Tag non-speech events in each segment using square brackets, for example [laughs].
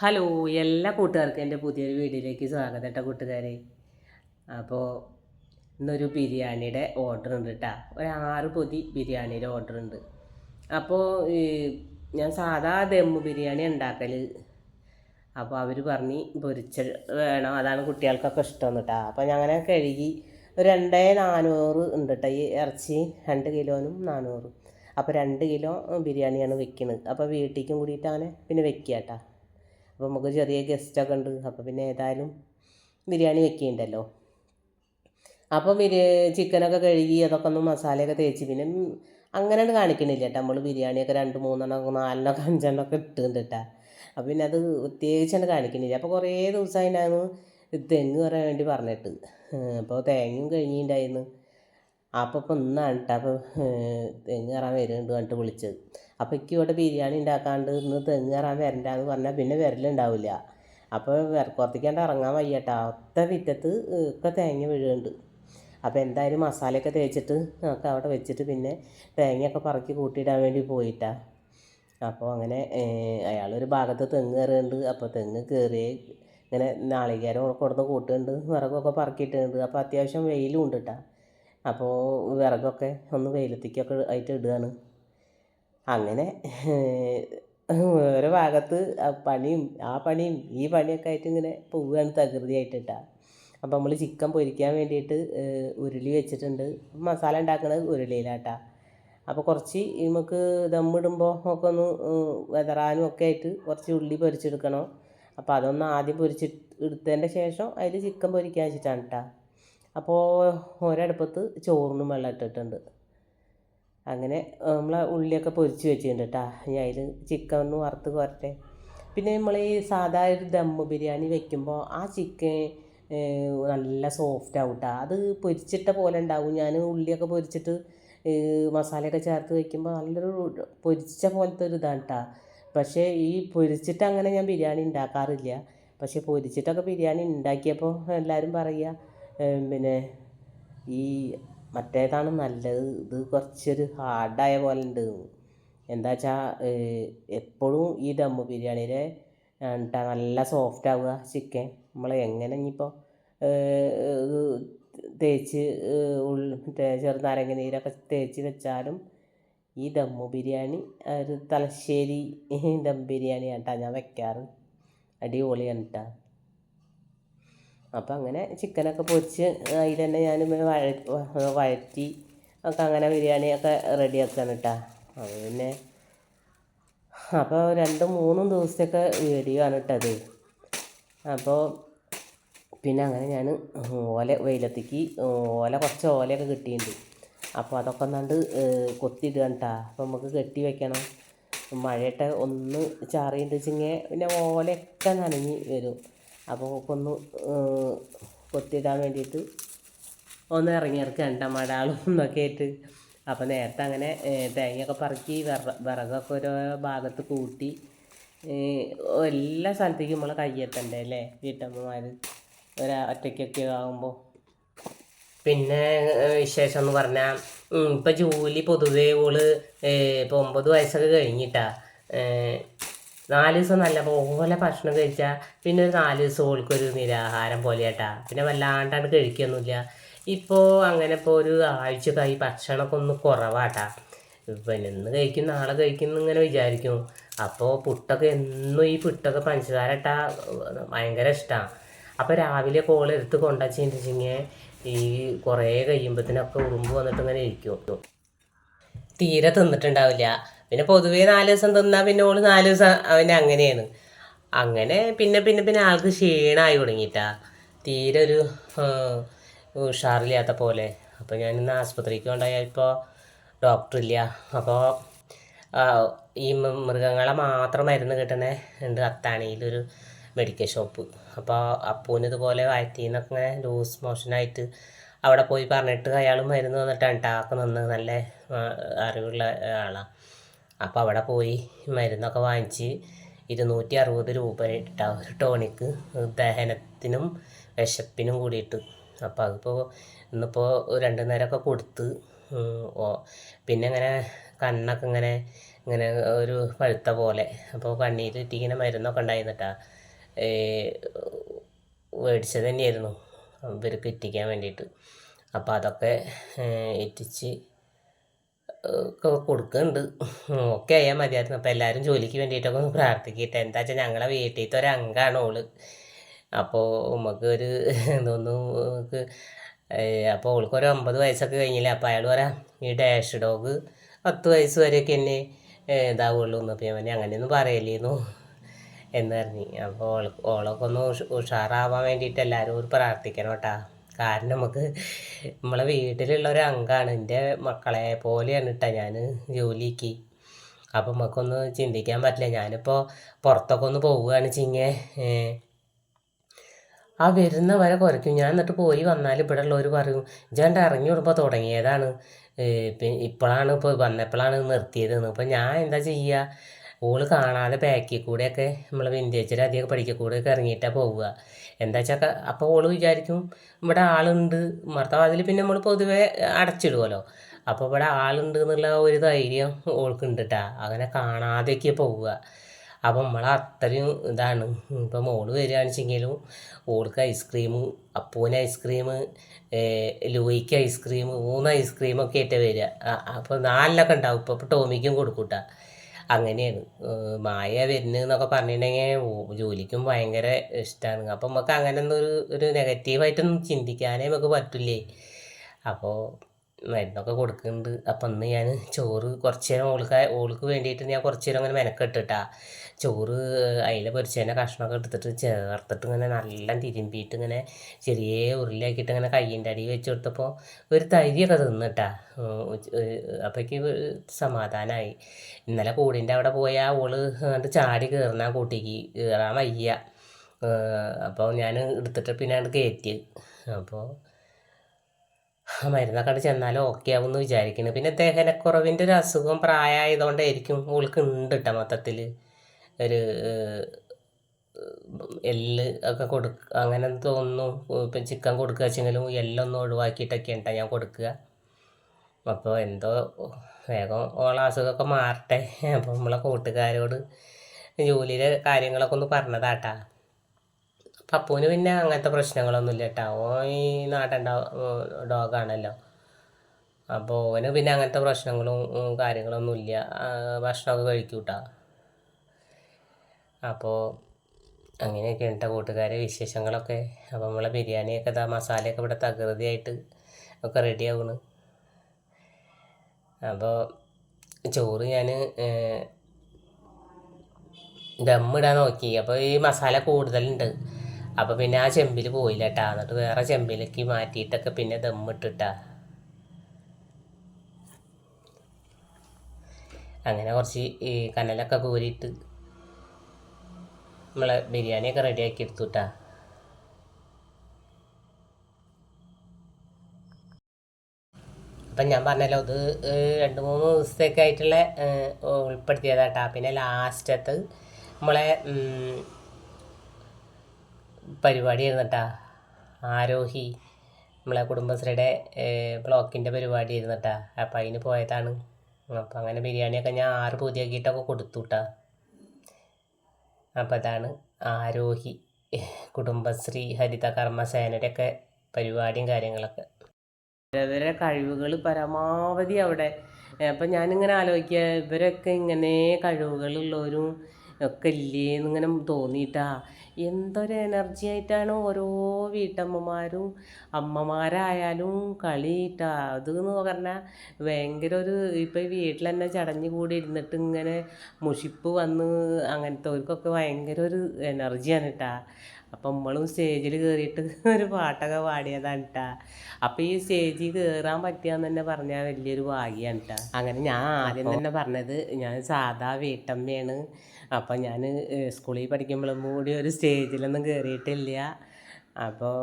Hello എല്ലാ കൂട്ടുകാർക്കും എന്റെ പുതിയൊരു വീഡിയോയിലേക്ക് സ്വാഗതം കേട്ടോ കൂട്ടുകാരെ. അപ്പോൾ ഇന്നൊരു ബിരിയാണിയുടെ ഓർഡർ ഉണ്ട് കേട്ടോ ഒരു ആറ് പൊതി ബിരിയാണിയുടെ ഓർഡർ ഉണ്ട്. അപ്പോൾ ഞാൻ സാധാ ദമ്മ് ബിരിയാണി ഉണ്ടാക്കൽ അപ്പോൾ അവർ പറഞ്ഞ് പൊരിച്ച വേണം. അതാണ് കുട്ടികൾക്കൊക്കെ ഇഷ്ടം കേട്ടോ അപ്പോൾ ഞാൻ അങ്ങനെ കഴുകി ഒരു രണ്ടേ നാനൂറ് ഉണ്ട് കേട്ടോ ഈ ഇറച്ചി രണ്ട് കിലോനും നാനൂറ്. അപ്പോൾ രണ്ട് കിലോ ബിരിയാണിയാണ് വെക്കുന്നത് അപ്പോൾ വീട്ടിലേക്കും കൂടിയിട്ട് അങ്ങനെ പിന്നെ വെക്കുക കേട്ടോ അപ്പോൾ നമുക്ക് ചെറിയ ഗസ്റ്റൊക്കെ ഉണ്ട്. അപ്പോൾ പിന്നെ ഏതായാലും ബിരിയാണി വെക്കുന്നുണ്ടല്ലോ അപ്പോൾ ബിരി ചിക്കനൊക്കെ കഴുകി അതൊക്കെ ഒന്ന് മസാലയൊക്കെ തേച്ച് പിന്നെ അങ്ങനെ കാണിക്കണില്ല കേട്ടോ നമ്മൾ ബിരിയാണിയൊക്കെ രണ്ട് മൂന്നെണ്ണം നാലെണ്ണമൊക്കെ അഞ്ചെണ്ണമൊക്കെ ഇട്ടുണ്ട് കേട്ടോ അപ്പോൾ പിന്നെ അത് പ്രത്യേകിച്ചാണ് കാണിക്കണില്ല. അപ്പോൾ കുറേ ദിവസമായി ഞാൻ തെങ്ങ് പറയാൻ വേണ്ടി പറഞ്ഞിട്ട്. അപ്പോൾ തേങ്ങയും കഴിഞ്ഞിട്ടുണ്ടായിരുന്നു അപ്പോൾ ഇപ്പോൾ ഇന്നാണ് കേട്ടോ അപ്പോൾ തെങ്ങ് കയറാൻ വരുന്നുണ്ട് പറഞ്ഞിട്ട് വിളിച്ചത്. അപ്പോൾ എനിക്ക് ഇവിടെ ബിരിയാണി ഉണ്ടാക്കാണ്ട് ഇന്ന് തെങ്ങ് കയറാൻ വരണ്ടെന്ന് പറഞ്ഞാൽ പിന്നെ വരലുണ്ടാവില്ല അപ്പോൾ പുറത്തേക്കാണ്ട് ഇറങ്ങാൻ വയ്യട്ടാ. ഒത്ത വിറ്റത്ത് ഒക്കെ തേങ്ങ വീഴുന്നുണ്ട് അപ്പോൾ എന്തായാലും മസാലയൊക്കെ തേച്ചിട്ട് ഒക്കെ അവിടെ വെച്ചിട്ട് പിന്നെ തേങ്ങയൊക്കെ പറക്കി കൂട്ടിയിടാൻ വേണ്ടി പോയിട്ടാ. അപ്പോൾ അങ്ങനെ അയാളൊരു ഭാഗത്ത് തെങ്ങ് കയറുന്നുണ്ട് അപ്പോൾ തെങ്ങ് കയറി ഇങ്ങനെ നാളികേരം കൊടുന്ന് കൂട്ടുന്നുണ്ട് വിറകൊക്കെ പറക്കിയിട്ടുണ്ട്. അപ്പോൾ അത്യാവശ്യം വെയിലും ഉണ്ട് കേട്ടോ അപ്പോൾ വിറകൊക്കെ ഒന്ന് വെയിലത്തേക്കൊക്കെ ആയിട്ട് ഇടുകയാണ് അങ്ങനെ ഓരോ ഭാഗത്ത് പണിയും ആ പണിയും ഈ പണിയൊക്കെ ആയിട്ട് ഇങ്ങനെ പോവുകയാണ് തകൃതിയായിട്ട് കേട്ടോ അപ്പോൾ നമ്മൾ ചിക്കൻ പൊരിക്കാൻ വേണ്ടിയിട്ട് ഉരുളി വെച്ചിട്ടുണ്ട്. മസാല ഉണ്ടാക്കുന്നത് ഉരുളിയിലാട്ടാ. അപ്പോൾ കുറച്ച് നമുക്ക് ദമ്മിടുമ്പോൾ ഒക്കെ ഒന്ന് വെതറാനും ഒക്കെ ആയിട്ട് കുറച്ച് ഉള്ളി പൊരിച്ചെടുക്കണം. അപ്പോൾ അതൊന്ന് ആദ്യം പൊരിച്ച് എടുത്തതിന്റെ ശേഷം അതിൽ ചിക്കൻ പൊരിക്കാൻ വെച്ചിട്ടാണ് കേട്ടോ അപ്പോൾ ഒരടുപ്പത്ത് ചോറിനും വെള്ളം ഇട്ടിട്ടുണ്ട് അങ്ങനെ നമ്മൾ ഉള്ളിയൊക്കെ പൊരിച്ച് വെച്ചിട്ടുണ്ട് കേട്ടോ ഇനി അതിൽ ചിക്കൻ ഒന്ന് വറുത്ത് കോരട്ടെ. പിന്നെ നമ്മൾ ഈ സാധാ ഒരു ദമ്മ് ബിരിയാണി വെക്കുമ്പോൾ ആ ചിക്കൻ നല്ല സോഫ്റ്റ് ആവും കേട്ടോ അത് പൊരിച്ചിട്ട പോലെ ഉണ്ടാവും ഞാൻ ഉള്ളിയൊക്കെ പൊരിച്ചിട്ട് മസാലയൊക്കെ ചേർത്ത് വെക്കുമ്പോൾ നല്ലൊരു പൊരിച്ച പോലത്തെ ഒരു ഇതാണ് കേട്ടോ പക്ഷേ ഈ പൊരിച്ചിട്ട് അങ്ങനെ ഞാൻ ബിരിയാണി ഉണ്ടാക്കാറില്ല പക്ഷേ പൊരിച്ചിട്ടൊക്കെ ബിരിയാണി ഉണ്ടാക്കിയപ്പോൾ എല്ലാവരും പറയുക പിന്നെ ഈ മറ്റേതാണ് നല്ലത്. ഇത് കുറച്ചൊരു ഹാർഡായ പോലെ ഉണ്ട് എന്താ വെച്ചാൽ എപ്പോഴും ഈ ദമ്മ് എന്നിട്ട് നല്ല സോഫ്റ്റ് ആവുക ചിക്കൻ നമ്മൾ എങ്ങനെ ഇനിയിപ്പോൾ തേച്ച് ഉള്ളി മറ്റേ ചെറുനാരങ്ങ നീരൊക്കെ തേച്ച് വെച്ചാലും ഈ ദമ്മ് ബിരിയാണി ഒരു തലശ്ശേരി ദം ബിരിയാണി ആട്ടാ ഞാൻ വെക്കാറ്. അടിപൊളിയാണ് കേട്ടോ അപ്പം അങ്ങനെ ചിക്കനൊക്കെ പൊരിച്ച് അതിൽ തന്നെ ഞാൻ വഴ വഴറ്റി ഒക്കെ അങ്ങനെ ബിരിയാണിയൊക്കെ റെഡിയാക്കാണ് കേട്ടോ അത് പിന്നെ അപ്പോൾ രണ്ടും മൂന്നും ദിവസത്തെയൊക്കെ വീഡിയോ ആണ് കേട്ടത് അപ്പോൾ പിന്നെ അങ്ങനെ ഞാൻ ഓല വെയിലത്തേക്ക് ഓല കുറച്ച് ഓലയൊക്കെ കിട്ടിയിട്ടുണ്ട് അപ്പോൾ അതൊക്കെ ഒന്നാണ്ട് കൊത്തിയിടുക കേട്ടോ അപ്പോൾ നമുക്ക് കെട്ടി വെക്കണം. മഴയിട്ട് ഒന്ന് ചാറിയിട്ട് വെച്ചെങ്കിൽ പിന്നെ ഓലയൊക്കെ നനഞ്ഞ് വരും. അപ്പോൾ ഒന്ന് കൊത്തിയിടാൻ വേണ്ടിയിട്ട് ഒന്ന് ഇറങ്ങി ഇറക്കണ്ട മടാളും എന്നൊക്കെ ആയിട്ട്. അപ്പോൾ നേരത്തെ അങ്ങനെ തേങ്ങയൊക്കെ പറക്കി വിറ വിറകൊക്കെ ഓരോ ഭാഗത്ത് കൂട്ടി എല്ലാ സ്ഥലത്തേക്കും നമ്മളെ കയ്യെത്തണ്ടേ അല്ലേ വീട്ടമ്മമാർ ഒരു ഒറ്റയ്ക്കൊക്കെ ആകുമ്പോൾ പിന്നെ വിശേഷം എന്ന് പറഞ്ഞാൽ ഇപ്പം ജോലി പൊതുവേ ഓൾ ഇപ്പോൾ ഒമ്പത് വയസ്സൊക്കെ കഴിഞ്ഞിട്ടാ നാല് ദിവസം നല്ല പോലെ ഭക്ഷണം കഴിച്ചാൽ പിന്നെ ഒരു നാല് ദിവസം ഓൾക്കൊരു നിരാഹാരം പോലെയാട്ടാ. പിന്നെ വല്ലാണ്ടാണ്ട് കഴിക്കൊന്നുമില്ല ഇപ്പോൾ അങ്ങനെ ഇപ്പോൾ ഒരു ആഴ്ചക്കായി ഭക്ഷണമൊക്കെ ഒന്ന് കുറവാട്ടാ. പിന്നെ ഇന്ന് കഴിക്കും നാളെ കഴിക്കും ഇങ്ങനെ വിചാരിക്കും. അപ്പോൾ പുട്ടൊക്കെ എന്നും ഈ പുട്ടൊക്കെ പഞ്ചസാര ഇട്ടാ ഭയങ്കര ഇഷ്ടമാണ് അപ്പോൾ രാവിലെ കോൾ എടുത്ത് കൊണ്ടുവച്ചിട്ടുണ്ടെങ്കിൽ ഈ കുറേ കഴിയുമ്പോഴത്തേനൊക്കെ ഉറുമ്പ് വന്നിട്ട് ഇങ്ങനെ ഇരിക്കും. തീരെ തിന്നിട്ടുണ്ടാവില്ല. പിന്നെ പൊതുവേ നാല് ദിവസം തിന്നാൽ പിന്നെ ഓൾ നാല് ദിവസം അവന് അങ്ങനെയാണ്. അങ്ങനെ പിന്നെ പിന്നെ പിന്നെ ആൾക്ക് ക്ഷീണമായി തുടങ്ങിയിട്ടാ. തീരെ ഒരു ഉഷാറില്ലാത്ത പോലെ. അപ്പോൾ ഞാൻ ഇന്ന് ആസ്പത്രിക്ക് കൊണ്ടുപോയപ്പോൾ ഡോക്ടറില്ല അപ്പോൾ ഈ മൃഗങ്ങളെ മാത്രം മരുന്ന് കിട്ടണേ ഉണ്ട് അത്താണിയിലൊരു മെഡിക്കൽ ഷോപ്പ് അപ്പോൾ അപ്പൂന് ഇതുപോലെ വയറ്റീന്നൊക്കെ ലൂസ് മോഷനായിട്ട് അവിടെ പോയി പറഞ്ഞിട്ട് അയാൾ മരുന്ന് തന്നിട്ടാണ് ടാക്ക് നിന്ന് നല്ല അറിവുള്ള ആളാണ് അപ്പോൾ അവിടെ പോയി മരുന്നൊക്കെ വാങ്ങിച്ച് ഇരുന്നൂറ്റി അറുപത് രൂപ ഇട്ട ഒരു ടോണിക്ക് ദഹനത്തിനും വിശപ്പിനും കൂടിയിട്ട്. അപ്പോൾ അതിപ്പോൾ ഇന്നിപ്പോൾ രണ്ട് നേരമൊക്കെ കൊടുത്ത് ഓ പിന്നെ ഇങ്ങനെ കണ്ണൊക്കെ ഇങ്ങനെ ഇങ്ങനെ ഒരു പഴുത്ത പോലെ. അപ്പോൾ കണ്ണീര് ഇട്ടിങ്ങനെ മരുന്നൊക്കെ ഉണ്ടായിരുന്നിട്ടാ മേടിച്ചത് തന്നെയായിരുന്നു ഇവർക്ക് ഇറ്റിക്കാൻ വേണ്ടിയിട്ട്. അപ്പോൾ അതൊക്കെ ഇറ്റിച്ച് കൊടുക്കുന്നുണ്ട് ഒക്കെ ആയാൽ മതിയായിരുന്നു. അപ്പോൾ എല്ലാവരും ജോലിക്ക് വേണ്ടിയിട്ടൊക്കെ ഒന്ന് പ്രാർത്ഥിക്കട്ടെ. എന്താ വെച്ചാൽ ഞങ്ങളെ വീട്ടിലത്തെ ഒരു അംഗമാണ് ഓൾ. അപ്പോൾ നമുക്ക് ഒരു എന്തോന്നു അപ്പോൾ ഓൾക്ക് ഒരു ഒമ്പത് വയസ്സൊക്കെ കഴിഞ്ഞില്ലേ? അപ്പോൾ അയാൾ പറയാം ഈ ഡാഷ് ഡോഗ് പത്ത് വയസ്സ് വരെയൊക്കെ എന്നെ ഇതാവുള്ളൂ. എന്ന് അപ്പോൾ ഞാൻ അങ്ങനെയൊന്നും പറയല്ലേന്നു. എന്ന് പറഞ്ഞു. അപ്പോൾ ഓളൊക്കെ ഒന്ന് ഉഷാറാവാൻ വേണ്ടിയിട്ട് എല്ലാവരും ഒരു പ്രാർത്ഥിക്കണം കേട്ടാ. കാരണം നമുക്ക് നമ്മളെ വീട്ടിലുള്ള ഒരു അംഗമാണ് എന്റെ മക്കളെ പോലെയാണ് കേട്ടോ ഞാൻ ജോലിക്ക്. അപ്പം നമുക്കൊന്ന് ചിന്തിക്കാൻ പറ്റില്ല. ഞാനിപ്പോൾ പുറത്തൊക്കെ ഒന്ന് പോവുകയാണ് ചിങ്ങേ. ആ വരുന്ന വരെ കുറയ്ക്കും. ഞാൻ എന്നിട്ട് പോയി വന്നാൽ ഇവിടെ ഉള്ളവർ പറയും ഇജാണ്ട് ഇറങ്ങി വിടുമ്പോൾ തുടങ്ങിയതാണ്? ഇപ്പോഴാണ് ഇപ്പോൾ വന്നപ്പോഴാണ് നിർത്തിയതെന്ന് അപ്പോൾ ഞാൻ എന്താ ചെയ്യുക ഓൾ കാണാതെ ബാക്കിൽ കൂടെയൊക്കെ നമ്മൾ വിന്റേജിൽ അധികം പഠിക്കൽ കൂടെയൊക്കെ ഇറങ്ങിയിട്ടാണ് പോവുക. എന്താ വെച്ചാൽ അപ്പോൾ ഓൾ വിചാരിക്കും ഇവിടെ ആളുണ്ട്. മർത്തവാതിൽ പിന്നെ നമ്മൾ പൊതുവേ അടച്ചിടുമല്ലോ അപ്പോൾ ഇവിടെ ആളുണ്ട് എന്നുള്ള ഒരു ധൈര്യം ഓൾക്കുണ്ട് കേട്ടോ അങ്ങനെ കാണാതെയൊക്കെ പോവുക. അപ്പം നമ്മൾ അത്രയും ഇതാണ്. ഇപ്പം മോൾ വരികയാണെന്ന് വെച്ചെങ്കിലും ഓൾക്ക് ഐസ്ക്രീം അപ്പൂന് ഐസ്ക്രീം ലൂയിക്ക് ഐസ്ക്രീം മൂന്ന് ഐസ്ക്രീമൊക്കെ ആയിട്ട് വരിക. അപ്പോൾ നാലിലൊക്കെ ഉണ്ടാവും. ഇപ്പോൾ ടോമിക്കും കൊടുക്കൂട്ടാ. അങ്ങനെയാണ്. മായ വരുന്നതെന്നൊക്കെ പറഞ്ഞിട്ടുണ്ടെങ്കിൽ ജോലിക്കും ഭയങ്കര ഇഷ്ടമാണ് അപ്പം നമുക്ക് അങ്ങനെ ഒന്നും ഒരു ഒരു നെഗറ്റീവായിട്ടൊന്നും ചിന്തിക്കാനേ നമുക്ക് പറ്റില്ലേ? അപ്പോൾ മരുന്നൊക്കെ കൊടുക്കുന്നുണ്ട്. അപ്പം അന്ന് ഞാൻ ചോറ് കുറച്ച് നേരം ഓൾക്ക് ഓൾക്ക് വേണ്ടിയിട്ട് ഞാൻ കുറച്ച് നേരം അങ്ങനെ മെനക്കെട്ടിട്ടാ. ചോറ് അതിലെ പൊരിച്ചതിന്റെ കഷ്ണമൊക്കെ എടുത്തിട്ട് ചേർത്തിട്ട് ഇങ്ങനെ നല്ല തിരുമ്പിയിട്ട് ഇങ്ങനെ ചെറിയ ഉരുളിയാക്കിയിട്ട് ഇങ്ങനെ കയ്യിന്റെ അടി വെച്ച് കൊടുത്തപ്പോൾ ഒരു തരിയൊക്കെ തിന്നിട്ടാ. അപ്പോഴേക്ക് സമാധാനമായി ഇന്നലെ കൂടിന്റെ അവിടെ പോയാൽ ഓൾ എന്നിട്ട് ചാടി കയറുന്ന കൂട്ടിക്ക് കയറാൻ വയ്യ. അപ്പോൾ ഞാൻ എടുത്തിട്ട് പിന്നെ അങ്ങോട്ട് കയറ്റി അപ്പോൾ മരുന്നൊക്കെ അടി ചെന്നാലും ഓക്കെ ആവും എന്ന് വിചാരിക്കുന്നു പിന്നെ ദഹനക്കുറവിന്റെ ഒരു അസുഖം പ്രായമായതുകൊണ്ടായിരിക്കും ഓൾക്ക് ഉണ്ട് കേട്ടോ മൊത്തത്തിൽ ഒരു എല്ല് ഒക്കെ കൊടുക്ക അങ്ങനെ തോന്നുന്നു. ഇപ്പം ചിക്കൻ കൊടുക്കുക വെച്ചെങ്കിലും എല്ലൊന്നും ഒഴിവാക്കിയിട്ടൊക്കെ ഉണ്ടാ ഞാൻ കൊടുക്കുക. അപ്പോൾ എന്തോ വേഗം ഓളെ അസുഖമൊക്കെ മാറട്ടെ. അപ്പോൾ നമ്മളെ കൂട്ടുകാരോട് ജോലിയിലെ കാര്യങ്ങളൊക്കെ ഒന്ന് പറഞ്ഞതാട്ടാ. പപ്പുവിന് പിന്നെ അങ്ങനത്തെ പ്രശ്നങ്ങളൊന്നും ഇല്ല കേട്ടോ. ഓൻ ഈ നാടൻ ഡോഗാണല്ലോ. അപ്പോൾ ഓന് പിന്നെ അങ്ങനത്തെ പ്രശ്നങ്ങളും കാര്യങ്ങളൊന്നും ഇല്ല ഭക്ഷണമൊക്കെ കഴിക്കും കേട്ടോ അപ്പോൾ അങ്ങനെയൊക്കെ ഉണ്ട് കൂട്ടുകാരെ വിശേഷങ്ങളൊക്കെ. അപ്പോൾ നമ്മളെ ബിരിയാണിയൊക്കെ ഇതാ മസാലയൊക്കെ ഇവിടെ തകൃതിയായിട്ട് ഒക്കെ റെഡി ആവുന്നു അപ്പോൾ ചോറ് ഞാൻ ദമ്മിടാൻ നോക്കി. അപ്പോൾ ഈ മസാല കൂടുതലുണ്ട്. അപ്പോൾ പിന്നെ ആ ചെമ്പിൽ പോയില്ല കേട്ടാ എന്നിട്ട് വേറെ ചെമ്പിലേക്ക് മാറ്റിയിട്ടൊക്കെ പിന്നെ ദമ്മിട്ടിട്ടാ. അങ്ങനെ കുറച്ച് ഈ കനലൊക്കെ കോരിയിട്ട് നമ്മളെ ബിരിയാണിയൊക്കെ റെഡിയാക്കി എടുത്തുട്ട. അപ്പം ഞാൻ പറഞ്ഞല്ലോ ഇത് രണ്ട് മൂന്ന് ദിവസത്തേക്ക് ആയിട്ടുള്ള ഉൾപ്പെടുത്തിയതാട്ടാ. പിന്നെ ലാസ്റ്റത്ത് നമ്മളെ പരിപാടി കേട്ടോ ആരോഹി നമ്മളെ കുടുംബശ്രീയുടെ ബ്ലോക്കിന്റെ പരിപാടി കേട്ടോ അപ്പം അതിന് പോയതാണ്. അപ്പം അങ്ങനെ ബിരിയാണിയൊക്കെ ഞാൻ ആറ് പൂതിയാക്കിയിട്ടൊക്കെ കൊടുത്തു കേട്ടാ അപ്പം അതാണ് ആരോഹി കുടുംബശ്രീ ഹരിത കർമ്മസേനയുടെ ഒക്കെ പരിപാടിയും കാര്യങ്ങളൊക്കെ. ഇവരെ കഴിവുകൾ പരമാവധി അവിടെ. അപ്പം ഞാനിങ്ങനെ ആലോചിക്കുക ഇവരൊക്കെ ഇങ്ങനെ കഴിവുകളുള്ളവരും ഒക്കെ ഇല്ലേ എന്നിങ്ങനെ തോന്നിയിട്ടാ എന്തൊരു എനർജി ആയിട്ടാണ് ഓരോ വീട്ടമ്മമാരും അമ്മമാരായാലും കളിയിട്ടാ. അത് എന്ന് പറഞ്ഞാൽ ഭയങ്കര ഒരു ഇപ്പം വീട്ടിൽ തന്നെ ചടഞ്ഞ് കൂടി ഇരുന്നിട്ട് ഇങ്ങനെ മുഷിപ്പ് വന്ന് അങ്ങനത്തെവർക്കൊക്കെ ഭയങ്കര ഒരു എനർജിയാണ് കേട്ടാ അപ്പം നമ്മളും സ്റ്റേജിൽ കയറിയിട്ട് [laughs] ഒരു പാട്ടൊക്കെ പാടിയതാണ് കേട്ടാ അപ്പം ഈ സ്റ്റേജിൽ കയറാൻ പറ്റുകയെന്ന് തന്നെ പറഞ്ഞാൽ വലിയൊരു ഭാഗ്യമാണ് കേട്ടാ അങ്ങനെ ഞാൻ ആദ്യം തന്നെ പറഞ്ഞത് ഞാൻ സാധാ വീട്ടമ്മയാണ്. അപ്പം ഞാൻ സ്കൂളിൽ പഠിക്കുമ്പോഴും കൂടി ഒരു സ്റ്റേജിലൊന്നും കയറിയിട്ടില്ല അപ്പോൾ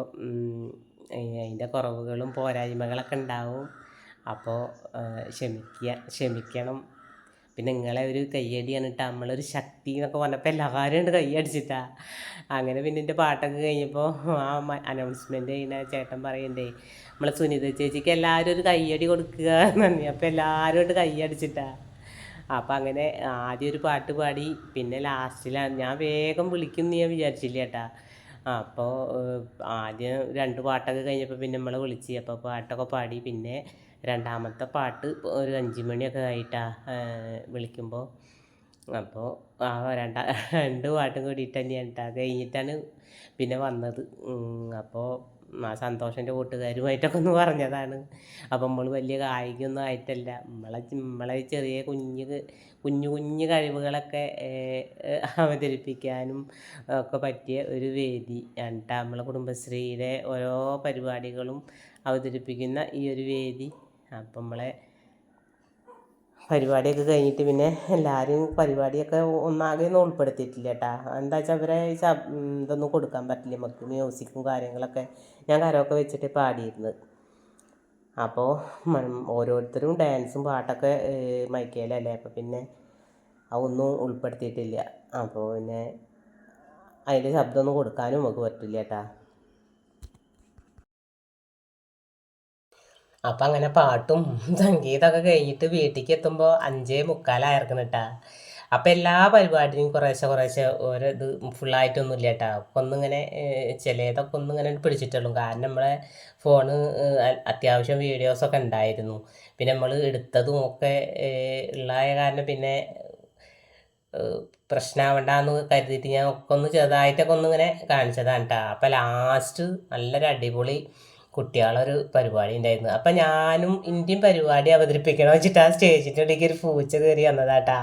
അതിന്റെ കുറവുകളും പോരായ്മകളൊക്കെ ഉണ്ടാവും. അപ്പോൾ ക്ഷമിക്കുക ക്ഷമിക്കണം. പിന്നെ നിങ്ങളെ ഒരു കയ്യടി എന്നിട്ട് നമ്മളൊരു ശക്തി എന്നൊക്കെ പറഞ്ഞപ്പോൾ എല്ലാവരും ഉണ്ട് കയ്യടിച്ചിട്ടാ അങ്ങനെ പിന്നെ എന്റെ പാട്ടൊക്കെ കഴിഞ്ഞപ്പോൾ ആ അനൗൺസ്മെന്റ് ചെയ്യുന്ന ചേട്ടൻ പറയണ്ടേ നമ്മളെ സുനിത ചേച്ചിക്ക് എല്ലാവരും ഒരു കയ്യടി കൊടുക്കുക എന്ന് പറഞ്ഞു. അപ്പോൾ എല്ലാവരും ഉണ്ട് കയ്യടിച്ചിട്ടാ അപ്പം അങ്ങനെ ആദ്യം ഒരു പാട്ട് പാടി പിന്നെ ലാസ്റ്റിലാണ് ഞാൻ വേഗം വിളിക്കുമെന്ന് ഞാൻ വിചാരിച്ചില്ല കേട്ടാ. അപ്പോൾ ആദ്യം രണ്ട് പാട്ടൊക്കെ കഴിഞ്ഞപ്പോൾ പിന്നെ നമ്മളെ വിളിച്ച് അപ്പോൾ പാട്ടൊക്കെ പാടി പിന്നെ രണ്ടാമത്തെ പാട്ട് ഒരു അഞ്ച് മണിയൊക്കെ ആയിട്ടാണ് വിളിക്കുമ്പോൾ അപ്പോൾ ആ രണ്ടാ രണ്ട് പാട്ടും കൂടിയിട്ട് തന്നെയാണ് കേട്ടോ കഴിഞ്ഞിട്ടാണ് പിന്നെ വന്നത്. അപ്പോൾ ആ സന്തോഷന്റെ കൂട്ടുകാരുമായിട്ടൊക്കെ ഒന്ന് പറഞ്ഞതാണ്. അപ്പം നമ്മൾ വലിയ കായികമൊന്നും ആയിട്ടല്ല. നമ്മളെ നമ്മളെ ചെറിയ കുഞ്ഞ് കുഞ്ഞു കുഞ്ഞു കഴിവുകളൊക്കെ അവതരിപ്പിക്കാനും ഒക്കെ പറ്റിയ ഒരു വേദി എന്നിട്ട് നമ്മളെ കുടുംബശ്രീയുടെ ഓരോ പരിപാടികളും അവതരിപ്പിക്കുന്ന ഈ ഒരു വേദി. അപ്പം നമ്മളെ പരിപാടിയൊക്കെ കഴിഞ്ഞിട്ട് പിന്നെ എല്ലാവരും പരിപാടിയൊക്കെ ഒന്നാകെ ഒന്നും ഉൾപ്പെടുത്തിയിട്ടില്ല കേട്ടാ. എന്താ വെച്ചാൽ അവരെ ഇതൊന്നും കൊടുക്കാൻ പറ്റില്ല. നമുക്ക് മ്യൂസിക്കും കാര്യങ്ങളൊക്കെ ഞാൻ കരമൊക്കെ വെച്ചിട്ട് പാടിയിരുന്നത് അപ്പോൾ ഓരോരുത്തരും ഡാൻസും പാട്ടൊക്കെ മൈക്കേലല്ലേ? അപ്പോൾ പിന്നെ അതൊന്നും ഉൾപ്പെടുത്തിയിട്ടില്ല. അപ്പോൾ പിന്നെ അതിന്റെ ശബ്ദമൊന്നും കൊടുക്കാനും നമുക്ക് പറ്റില്ല കേട്ടാ. അപ്പം അങ്ങനെ പാട്ടും [laughs] സംഗീതമൊക്കെ കഴിഞ്ഞിട്ട് വീട്ടിലേക്ക് എത്തുമ്പോൾ അഞ്ചേ മുക്കാലായിരിക്കണം കേട്ടാ അപ്പം എല്ലാ പരിപാടിയും കുറേശ്ശെ കുറേശ്ശെ ഓരോ ഇത് ഫുള്ളായിട്ടൊന്നും ഇല്ല കേട്ടോ ഒന്നിങ്ങനെ ചിലതൊക്കെ ഒന്നിങ്ങനെ പിടിച്ചിട്ടുള്ളൂ. കാരണം നമ്മളെ ഫോണ് അത്യാവശ്യം വീഡിയോസൊക്കെ ഉണ്ടായിരുന്നു പിന്നെ നമ്മൾ എടുത്തതും ഒക്കെ ഉള്ളായ കാരണം പിന്നെ പ്രശ്നമാവണ്ടെന്ന് കരുതിയിട്ട് ഞാൻ ഒക്കെ ഒന്ന് ചെറുതായിട്ടൊക്കെ ഒന്നിങ്ങനെ കാണിച്ചതാണ് കേട്ടോ അപ്പം ലാസ്റ്റ് നല്ലൊരു അടിപൊളി കുട്ടികളൊരു പരിപാടി ഉണ്ടായിരുന്നു. അപ്പം ഞാനും ഇന്ത്യൻ പരിപാടി അവതരിപ്പിക്കണം വെച്ചിട്ട് ആ സ്റ്റേജിന്റെ ഇടയ്ക്ക് ഒരു പൂച്ച കയറി വന്നതാട്ടാ.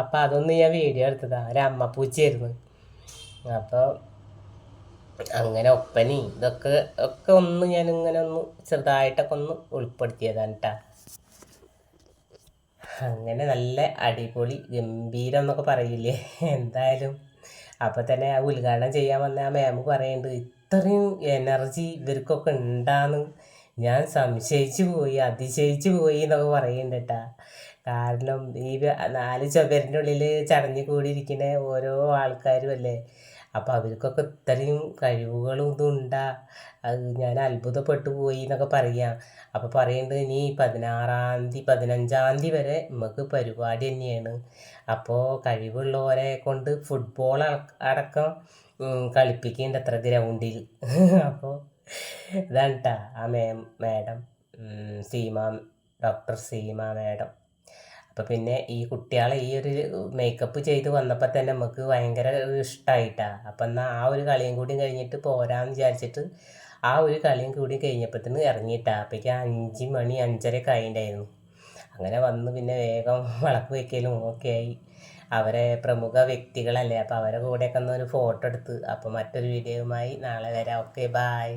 അപ്പം അതൊന്ന് ഞാൻ വീഡിയോ എടുത്തതാണ് ഒരു അമ്മ പൂച്ചയായിരുന്നു അപ്പോൾ അങ്ങനെ ഒപ്പനി ഇതൊക്കെ ഒക്കെ ഒന്ന് ഞാൻ ഞാനിങ്ങനെ ഒന്ന് ചെറുതായിട്ടൊക്കെ ഒന്ന് ഉൾപ്പെടുത്തിയതാണ് അങ്ങനെ നല്ല അടിപൊളി ഗംഭീരം എന്നൊക്കെ പറയില്ലേ? എന്തായാലും. അപ്പോൾ തന്നെ ഉദ്ഘാടനം ചെയ്യാൻ വന്ന ആ മാം പറയുന്നുണ്ട് ഇത്രയും എനർജി ഇവർക്കൊക്കെ ഉണ്ടാന്ന് ഞാൻ സംശയിച്ചു പോയി അതിശയിച്ചു പോയി എന്നൊക്കെ പറയുന്നുണ്ട് കാരണം ഈ നാല് ചുവരിന്റെ ഉള്ളിൽ ചടഞ്ഞു കൂടിയിരിക്കുന്ന ഓരോ ആൾക്കാരും അല്ലേ? അപ്പോൾ അവർക്കൊക്കെ ഇത്രയും കഴിവുകളും ഇതും ഉണ്ടാ. അത് ഞാൻ അത്ഭുതപ്പെട്ടു പോയി എന്നൊക്കെ പറയാം. അപ്പോൾ പറയേണ്ടത് ഇനി പതിനാറാം തീയതി പതിനഞ്ചാം തീയതി വരെ നമുക്ക് പരിപാടി തന്നെയാണ്. അപ്പോൾ കഴിവുള്ളവരെ കൊണ്ട് ഫുട്ബോൾ അടക്കം കളിപ്പിക്കുന്നുണ്ട് അത്ര ഗ്രൗണ്ടിൽ [laughs] അപ്പോൾ ഇതാണ് ആ may madam. Seema doctor Seema madam. അപ്പോൾ പിന്നെ ഈ കുട്ടികളെ ഈ ഒരു മേക്കപ്പ് ചെയ്ത് വന്നപ്പോൾ തന്നെ നമുക്ക് ഭയങ്കര ഇഷ്ടമായിട്ടാണ് അപ്പം എന്നാൽ ആ ഒരു കളിയും കൂടി കഴിഞ്ഞിട്ട് പോരാന്ന് വിചാരിച്ചിട്ട് ആ ഒരു കളിയും കൂടി കഴിഞ്ഞപ്പോഴത്തേന് ഇറങ്ങിയിട്ടാ. അപ്പോഴേക്ക് അഞ്ച് മണി അഞ്ചര കഴിഞ്ഞിട്ടായിരുന്നു അങ്ങനെ വന്ന് പിന്നെ വേഗം [laughs] വിളക്ക് വയ്ക്കലും ഒക്കെ ആയി. അവരെ പ്രമുഖ വ്യക്തികളല്ലേ? അപ്പോൾ അവരെ കൂടെയൊക്കെ ഒന്ന് ഒരു ഫോട്ടോ എടുത്ത്. അപ്പോൾ മറ്റൊരു വീഡിയോയുമായി നാളെ വരാം. Okay bye